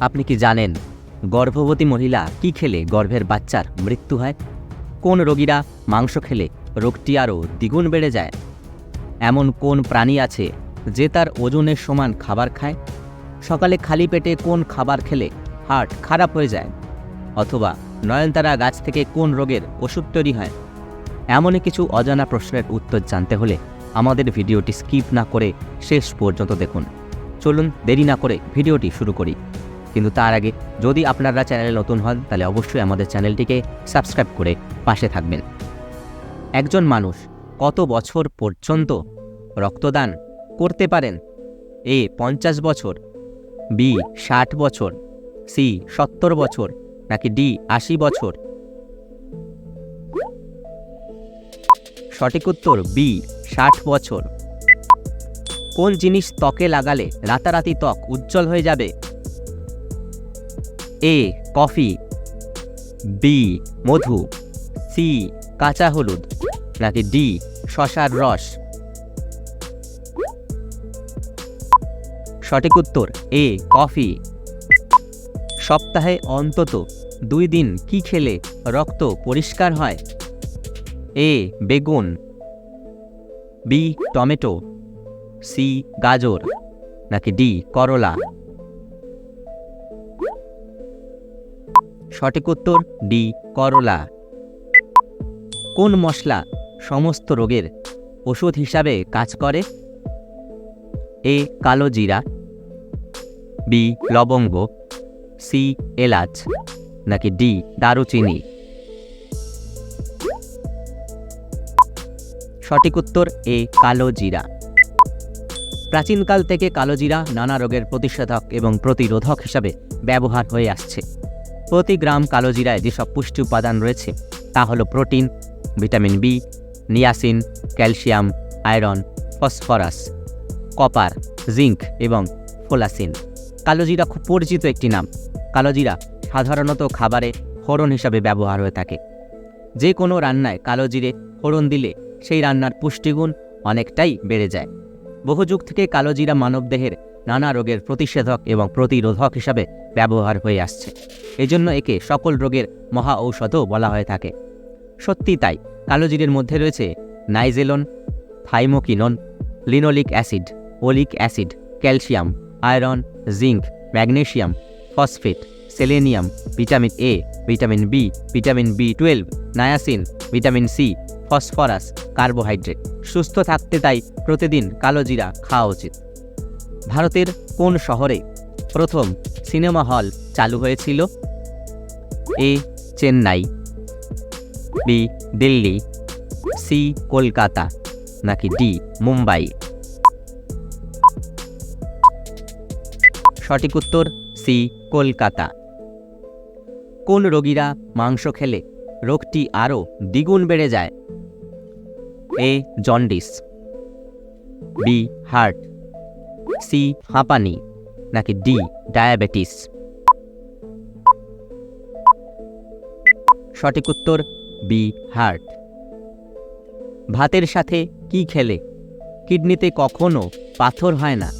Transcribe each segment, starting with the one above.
আপনি কি জানেন গর্ভবতী মহিলা কি খেলে গর্ভের বাচ্চার মৃত্যু হয়? কোন রোগীরা মাংস খেলে রোগটি আরও দ্বিগুণ বেড়ে যায়? এমন কোন প্রাণী আছে যে তার ওজনের সমান খাবার খায়? সকালে খালি পেটে কোন খাবার খেলে হার্ট খারাপ হয়ে যায়? অথবা নয়নতারা গাছ থেকে কোন রোগের ওষুধ তৈরি হয়? এমনই কিছু অজানা প্রশ্নের উত্তর জানতে হলে আমাদের ভিডিওটি স্কিপ না করে শেষ পর্যন্ত দেখুন। চলুন দেরি না করে ভিডিওটি শুরু করি। কিন্তু তার আগে যদি আপনারা চ্যানেলে নতুন হন, তাহলে অবশ্যই আমাদের চ্যানেলটিকে সাবস্ক্রাইব করে পাশে থাকবেন। একজন মানুষ কত বছর পর্যন্ত রক্তদান করতে পারেন? এ পঞ্চাশ বছর, বি ষাট বছর, সি সত্তর বছর, নাকি ডি আশি বছর? সঠিক উত্তর, বি ষাট বছর। কোন জিনিস ত্বকে লাগালে রাতারাতি ত্বক উজ্জ্বল হয়ে যাবে? এ কফি বি মধু. সি কাঁচা হলুদ. নাকি ডি শশার রস. সঠিক উত্তর এ কফি সপ্তাহে অন্তত দুই দিন কি খেলে রক্ত পরিষ্কার হয়? এ বেগুন. B tomato. সি গাজর. নাকি ডি করলা? সঠিক উত্তর ডি, করলা। কোন মশলা সমস্ত রোগের ওষুধ হিসাবে কাজ করে? এ, কালো জিরা। বি, লবঙ্গ। সি, এলাচ। নাকি ডি, দারুচিনি। সঠিক উত্তর এ, কালো জিরা। প্রাচীনকাল থেকে কালো জিরা নানা রোগের প্রতিষেধক এবং প্রতিরোধক হিসাবে ব্যবহার হয়ে আসছে। প্রতি গ্রাম কালো জিরায় যেসব পুষ্টি উপাদান রয়েছে, তা হলো protein, vitamin B, niacin, calcium, iron, phosphorus, copper, zinc এবং ফোলাসিন। কালোজিরা খুব পরিচিত একটি নাম। কালোজিরা সাধারণত খাবারে ফোড়ন হিসাবে ব্যবহার হয়ে থাকে। যে কোনো রান্নায় কালোজিরে ফোড়ন দিলে সেই রান্নার পুষ্টিগুণ অনেকটাই বেড়ে যায়। বহু যুগ থেকে কালোজিরা মানবদেহের নানা রোগের প্রতিষেধক এবং প্রতিরোধক হিসাবে ব্যবহার হয়ে আসছে। এজন্য একে সকল রোগের মহা ঔষধও বলা হয়ে থাকে। সত্যি তাই, কালোজিরের মধ্যে রয়েছে nigellone, thymoquinone, linoleic acid, oleic acid, calcium, iron, zinc, magnesium, phosphate, selenium, vitamin A, vitamin B vitamin B twelve, niacin, vitamin C, phosphorus, carbohydrate. সুস্থ থাকতে তাই প্রতিদিন কালোজিরা খাওয়া উচিত। ভারতের কোন শহরে প্রথম সিনেমা হল চালু হয়েছিল? A, Chennai, B, Delhi, C, Kolkata, নাকি ডি, মুম্বাই? সঠিক উত্তর, সি, কলকাতা। কোন রোগীরা মাংস খেলে? রোগটি আরও দ্বিগুণ বেড়ে যায়। A, jaundice. B, heart. C হাঁপানি, নাকি ডি ডায়াবেটিস সঠিক উত্তর বি হার্ট ভাতের সাথে কি খেলে? কিডনিতে কখনো পাথর হয় না?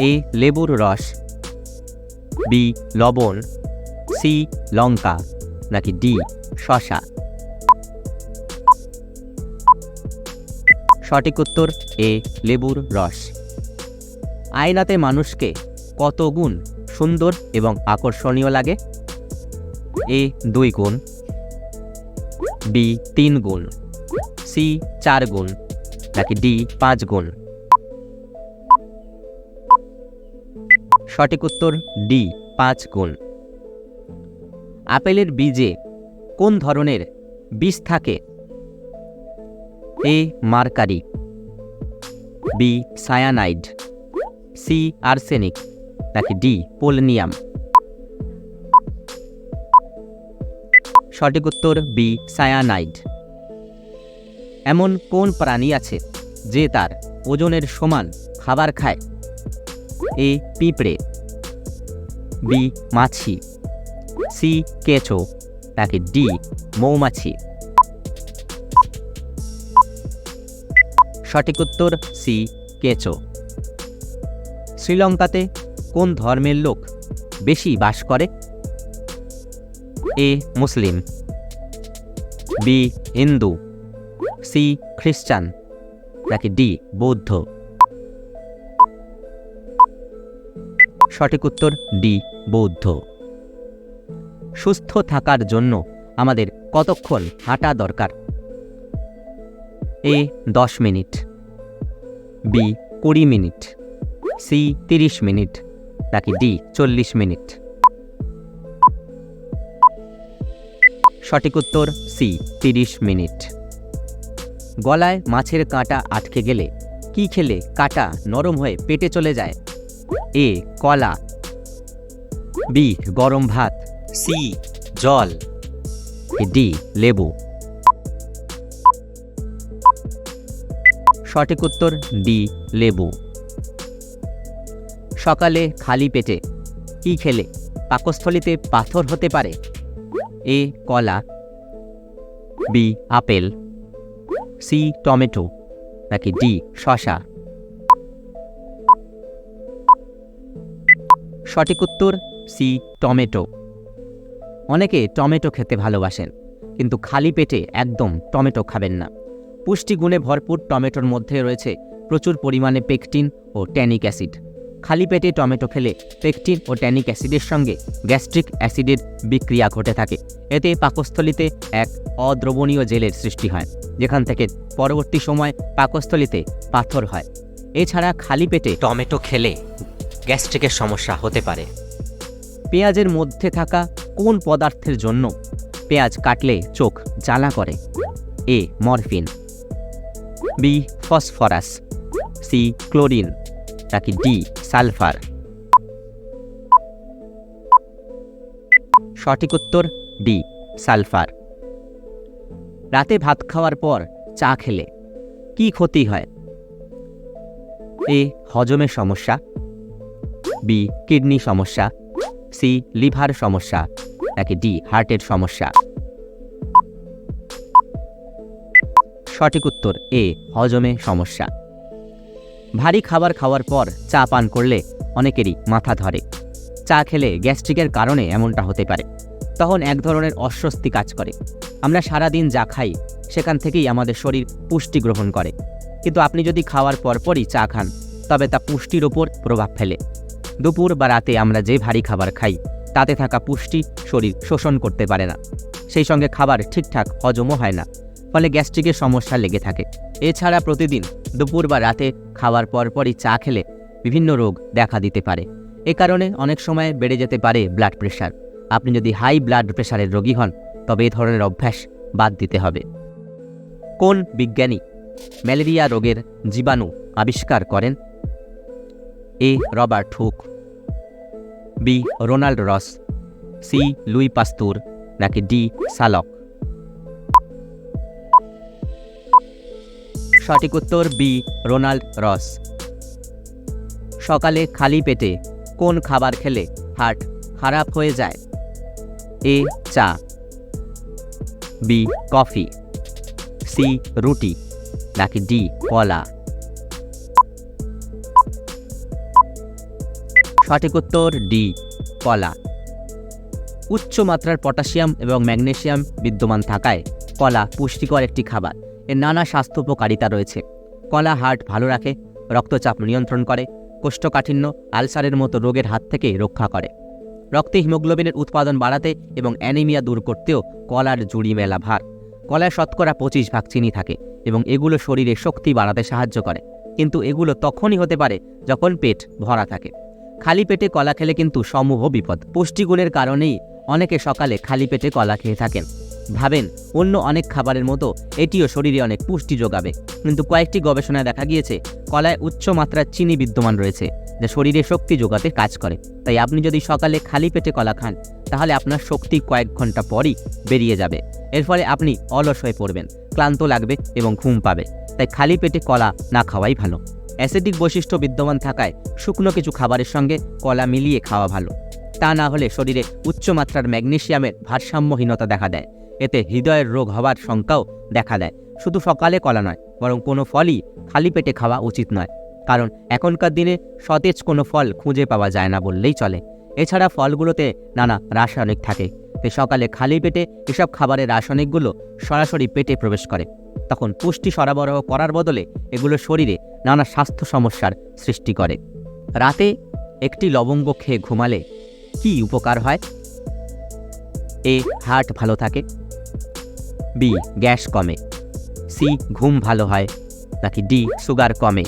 এ লেবুর রস। বি লবণ। সি লঙ্কা, নাকি ডি শশা সঠিক উত্তর এ লেবুর রস। আয়নাতে মানুষকে কত গুণ সুন্দর এবং আকর্ষণীয় লাগে? এ দুই গুণ, বি তিন গুণ, সি চার গুণ, নাকি ডি পাঁচ গুণ? সঠিক উত্তর ডি পাঁচ গুণ। আপেলের বীজে কোন ধরনের বিষ থাকে? A mercury, B cyanide C arsenic, নাকি ডি পোলনিয়াম সঠিক উত্তর বি সায়ানাইড। এমন কোন প্রাণী আছে যে তার ওজনের সমান খাবার খায়? এ পিঁপড়ে, বি মাছি, সি কেঁচো, নাকি ডি মৌমাছি? সঠিক উত্তর সি কেঁচো। শ্রীলঙ্কাতে কোন ধর্মের লোক বেশি বাস করে? A, Muslim. B, Hindu. C, খ্রিস্টান। নাকি ডি, বৌদ্ধ? সঠিক উত্তর, ডি, বৌদ্ধ। সুস্থ থাকার জন্য আমাদের কতক্ষণ হাঁটা দরকার? এ, দশ মিনিট। বি, কুড়ি মিনিট। সি তিরিশ মিনিট। নাকি ডি চল্লিশ মিনিট। সঠিক উত্তর সি তিরিশ মিনিট। গলায় মাছের কাঁটা আটকে গেলে কি খেলে কাঁটা নরম হয়ে পেটে চলে যায়? এ কলা। বি গরম ভাত। সি জল। ডি লেবু। সঠিক উত্তর ডি লেবু। সকালে খালি পেটে। কি খেলে? পাকস্থলিতে পাথর হতে পারে। এ, কলা। B, apple. C, tomato. নাকি ডি শশা সঠিক উত্তর, সি, টমেটো। অনেকে টমেটো খেতে ভালোবাসেন, কিন্তু খালি পেটে একদম টমেটো খাবেন না। পুষ্টিগুণে ভরপুর টমেটোর মধ্যে রয়েছে প্রচুর পরিমাণে পেকটিন ও ট্যানিক অ্যাসিড। খালি পেটে টমেটো খেলে পেকটিন ও ট্যানিক অ্যাসিডের সঙ্গে গ্যাস্ট্রিক অ্যাসিডের বিক্রিয়া ঘটে থাকে। এতে পাকস্থলিতে এক অদ্রবণীয় জেলের সৃষ্টি হয়, যেখান থেকে পরবর্তী সময় পাকস্থলিতে পাথর হয়। এছাড়া খালি পেটে টমেটো খেলে গ্যাস্ট্রিকের সমস্যা হতে পারে। পেঁয়াজের মধ্যে থাকা কোন পদার্থের জন্য পেঁয়াজ কাটলে চোখ জ্বালা করে? A morphine, B phosphorus, C chlorine. নাকি ডি, সালফার। সঠিক উত্তর, ডি, সালফার। রাতে ভাত খাওয়ার পর চা খেলে, কি ক্ষতি হয়? এ হজমের সমস্যা। বি, কিডনি সমস্যা। সি, লিভার সমস্যা। নাকি ডি, হার্টের সমস্যা। সঠিক উত্তর, এ, হজমে সমস্যা। ভারী খাবার খাওয়ার পর চা পান করলে অনেকেরই মাথা ধরে। চা খেলে গ্যাস্ট্রিকের কারণে এমনটা হতে পারে। তখন এক ধরনের অস্বস্তি কাজ করে। আমরা সারাদিন যা খাই, সেখান থেকেই আমাদের শরীর পুষ্টি গ্রহণ করে। কিন্তু আপনি যদি খাওয়ার পরপরই চা খান, তবে তা পুষ্টির ওপর প্রভাব ফেলে। দুপুর বা রাতে আমরা যে ভারী খাবার খাই, তাতে থাকা পুষ্টি শরীর শোষণ করতে পারে না। সেই সঙ্গে খাবার ঠিকঠাক হজমও হয় না। ফলে গ্যাস্ট্রিকের সমস্যা লেগে থাকে। এছাড়া প্রতিদিন দুপুর বা রাতে খাওয়ার পরপরই চা খেলে বিভিন্ন রোগ দেখা দিতে পারে। এ কারণে অনেক সময় বেড়ে যেতে পারে ব্লাড প্রেশার আপনি যদি হাই ব্লাড প্রেশারের রোগী হন, তবে এ ধরনের অভ্যাস বাদ দিতে হবে। কোন বিজ্ঞানী ম্যালেরিয়া রোগের জীবাণু আবিষ্কার করেন? A. Robert Hooke, B. Ronald Ross, C. Louis Pasteur, নাকি ডি. সালক? সঠিক উত্তর বি, রোনাল্ড রস। সকালে খালি পেটে কোন খাবার খেলে হার্ট খারাপ হয়ে যায়? এ, চা। B, coffee. সি, রুটি। নাকি ডি, কলা। সঠিক উত্তর ডি, কলা। উচ্চ মাত্রার পটাশিয়াম এবং ম্যাগনেসিয়াম বিদ্যমান থাকায় কলা পুষ্টিকর একটি খাবার। এর নানা স্বাস্থ্য উপকারিতা রয়েছে। কলা হার্ট ভালো রাখে, রক্তচাপ নিয়ন্ত্রণ করে, কোষ্ঠকাঠিন্য, আলসারের মতো রোগের হাত থেকে রক্ষা করে। রক্তে হিমোগ্লোবিনের উৎপাদন বাড়াতে এবং অ্যানিমিয়া দূর করতেও কলার জুড়ি মেলা ভার। কলায় শতকরা পঁচিশ ভাগ চিনি থাকে এবং এগুলো শরীরে শক্তি বাড়াতে সাহায্য করে। কিন্তু এগুলো তখনই হতে পারে যখন পেট ভরা থাকে। খালি পেটে কলা খেলে কিন্তু সমূহ বিপদ। পুষ্টিগুণের কারণেই অনেকে সকালে খালি পেটে কলা খেয়ে থাকেন। ভাবেন, অন্য অনেক খাবারের মতো এটিও শরীরে অনেক পুষ্টি যোগাবে। কিন্তু কয়েকটি গবেষণায় দেখা গিয়েছে, কলায় উচ্চ মাত্রার চিনি বিদ্যমান রয়েছে, যা শরীরে শক্তি যোগাতে কাজ করে। তাই আপনি যদি সকালে খালি পেটে কলা খান, তাহলে আপনার শক্তি কয়েক ঘণ্টা পরই বেরিয়ে যাবে। এর ফলে আপনি অলস হয়ে পড়বেন, ক্লান্ত লাগবে এবং ঘুম পাবে। তাই খালি পেটে কলা না খাওয়াই ভালো। অ্যাসিডিক বৈশিষ্ট্য বিদ্যমান থাকায় শুকনো কিছু খাবারের সঙ্গে কলা মিলিয়ে খাওয়া ভালো। তা না হলে শরীরে উচ্চমাত্রার ম্যাগনেসিয়ামের ভারসাম্যহীনতা দেখা দেয়। এতে হৃদয়ের রোগ হওয়ার শঙ্কাও দেখা দেয়। শুধু সকালে কলা নয়, বরং কোনো ফলই খালি পেটে খাওয়া উচিত নয়। কারণ এখনকার দিনে সতেজ কোনো ফল খুঁজে পাওয়া যায় না বললেই চলে। এছাড়া ফলগুলোতে নানা রাসায়নিক থাকে। তাই সকালে খালি পেটে এসব খাবারের রাসায়নিকগুলো সরাসরি পেটে প্রবেশ করে। তখন পুষ্টি সরবরাহ করার বদলে এগুলো শরীরে নানা স্বাস্থ্য সমস্যার সৃষ্টি করে। রাতে একটি লবঙ্গ খেয়ে ঘুমালে কি উপকার হয়? এ হার্ট ভালো থাকে। বি গ্যাস কমে। সি ঘুম ভালো হয়, নাকি ডি সুগার কমে।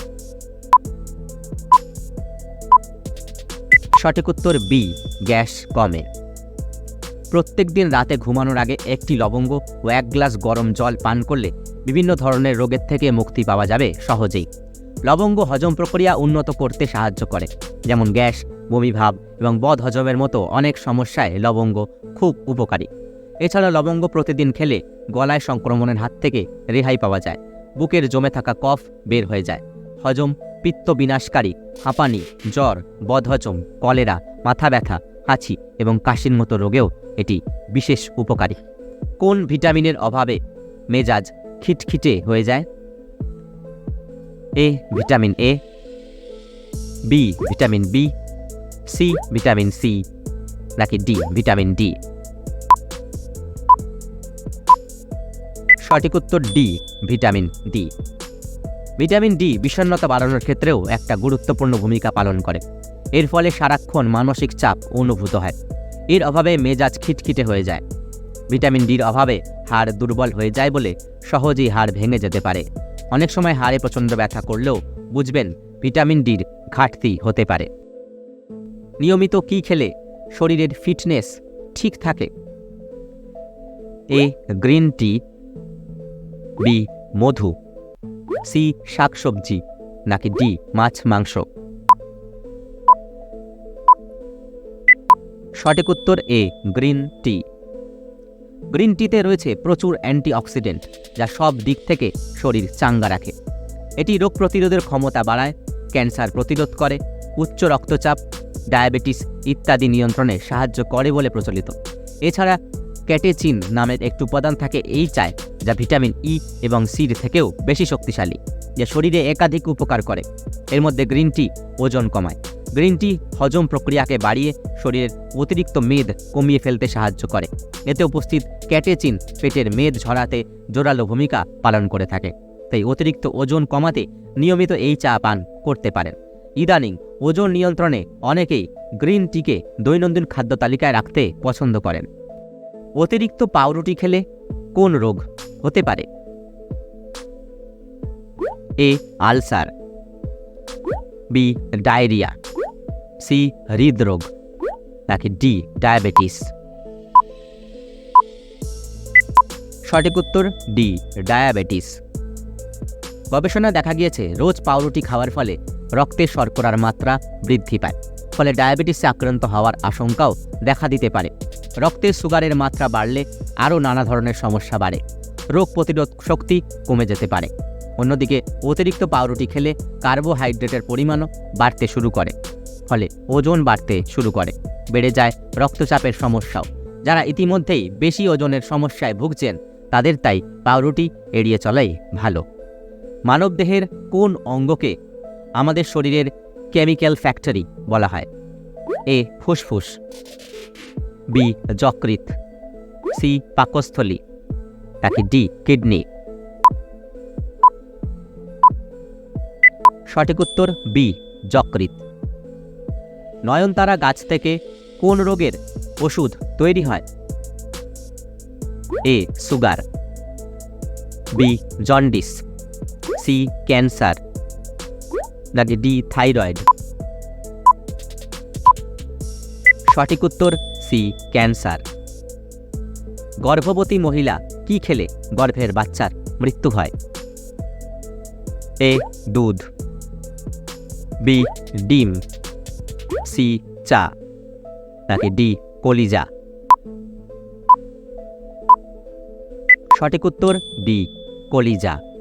সঠিক উত্তর বি গ্যাস কমে। প্রত্যেক দিন রাতে ঘুমানোর আগে একটি লবঙ্গ ও এক গ্লাস গরম জল পান করলে বিভিন্ন ধরনের রোগের থেকে মুক্তি পাওয়া যাবে সহজেই। লবঙ্গ হজম প্রক্রিয়া উন্নত করতে সাহায্য করে, যেমন গ্যাস, বমিভাব এবং বদ হজমের মতো অনেক সমস্যায় লবঙ্গ খুব উপকারী। এছাড়া লবঙ্গ প্রতিদিন খেলে গলায় সংক্রমণের হাত থেকে রেহাই পাওয়া যায়, বুকের জমে থাকা কফ বের হয়ে যায়, হজম, পিত্ত বিনাশকারী, হাঁপানি, জ্বর, বদহজম, কলেরা, মাথা ব্যথা হাঁচি এবং কাশির মতো রোগেও এটি বিশেষ উপকারী। কোন ভিটামিনের অভাবে মেজাজ খিটখিটে হয়ে যায়? A vitamin A, B vitamin B, C vitamin C, নাকি ডি ভিটামিন ডি? সঠিক উত্তর D, vitamin D. Vitamin D বিষণ্ণতা বাড়ানোর ক্ষেত্রেও একটা গুরুত্বপূর্ণ ভূমিকা পালন করে। এর ফলে সারাক্ষণ মানসিক চাপ অনুভূত হয়। এর অভাবে মেজাজ খিটখিটে হয়ে যায়। ভিটামিন ডির অভাবে হাড় দুর্বল হয়ে যায় বলে সহজেই হাড় ভেঙে যেতে পারে। অনেক সময় হাড়ে প্রচণ্ড ব্যথা করলেও বুঝবেন ভিটামিন ডির ঘাটতি হতে পারে। নিয়মিত কি খেলে শরীরের ফিটনেস ঠিক থাকে? এ, গ্রিন টি বি, মধু। সি, শাকসবজি। নাকি ডি, মাছ, মাংস। সঠিক উত্তর এ, গ্রিন টি। গ্রিন টিতে রয়েছে প্রচুর অ্যান্টিঅক্সিডেন্ট, যা সব দিক থেকে শরীর চাঙ্গা রাখে। এটি রোগ প্রতিরোধের ক্ষমতা বাড়ায়, ক্যান্সার প্রতিরোধ করে, উচ্চ রক্তচাপ, ডায়াবেটিস ইত্যাদি নিয়ন্ত্রণে সাহায্য করে বলে প্রচলিত। এছাড়া ক্যাটেচিন নামের একটি উপাদান থাকে, এই চায়। যা ভিটামিন ই এবং সির থেকেও বেশি শক্তিশালী, যা শরীরে একাধিক উপকার করে। এর মধ্যে গ্রিন টি ওজন কমায়। গ্রিন টি হজম প্রক্রিয়াকে বাড়িয়ে শরীরের অতিরিক্ত মেদ কমিয়ে ফেলতে সাহায্য করে। এতে উপস্থিত ক্যাটেচিন পেটের মেদ ঝরাতে জোরালো ভূমিকা পালন করে থাকে। তাই অতিরিক্ত ওজন কমাতে নিয়মিত এই চা পান করতে পারেন। ইদানিং ওজন নিয়ন্ত্রণে অনেকেই গ্রিন টিকে দৈনন্দিন খাদ্য তালিকায় রাখতে পছন্দ করেন। অতিরিক্ত পাউরুটি খেলে কোন রোগ? হতে পারে। A, ulcer. B, diarrhoea. C, হৃদরোগ। নাকি ডি, ডায়াবেটিস। সঠিক উত্তর, ডি, ডায়াবেটিস। গবেষণায় দেখা গিয়েছে, রোজ পাউরুটি খাওয়ার ফলে রক্তে শর্করার মাত্রা বৃদ্ধি পায়। ফলে ডায়াবেটিসে আক্রান্ত হওয়ার আশঙ্কাও দেখা দিতে পারে। রক্তে সুগারের মাত্রা বাড়লে আরও নানা ধরনের সমস্যা বাড়ে। রোগ প্রতিরোধ শক্তি কমে যেতে পারে। অন্যদিকে, অতিরিক্ত পাউরুটি খেলে কার্বোহাইড্রেটের পরিমাণও বাড়তে শুরু করে। ফলে ওজন বাড়তে শুরু করে। বেড়ে যায় রক্তচাপের সমস্যাও। যারা ইতিমধ্যেই বেশি ওজনের সমস্যায় ভুগছেন, তাদের তাই পাউরুটি এড়িয়ে চলাই ভালো। মানবদেহের কোন অঙ্গকে আমাদের শরীরের কেমিক্যাল ফ্যাক্টরি বলা হয়? এ, ফুসফুস, বি যকৃত সি, পাকস্থলী। নাকি ডি, কিডনি? সঠিক উত্তর বি যকৃত নয়নতারা গাছ থেকে কোন রোগের ওষুধ তৈরি হয়? A, sugar. B, jaundice. C, cancer. নাকি ডি, থাইরয়েড? সঠিক উত্তর সি, ক্যান্সার। গর্ভবতী মহিলা কি খেলে গর্ভের বাচ্চার মৃত্যু হয়? এ, দুধ। বি, ডিম। সি, চা। নাকি ডি, কলিজা। সঠিক উত্তর ডি কলিজা।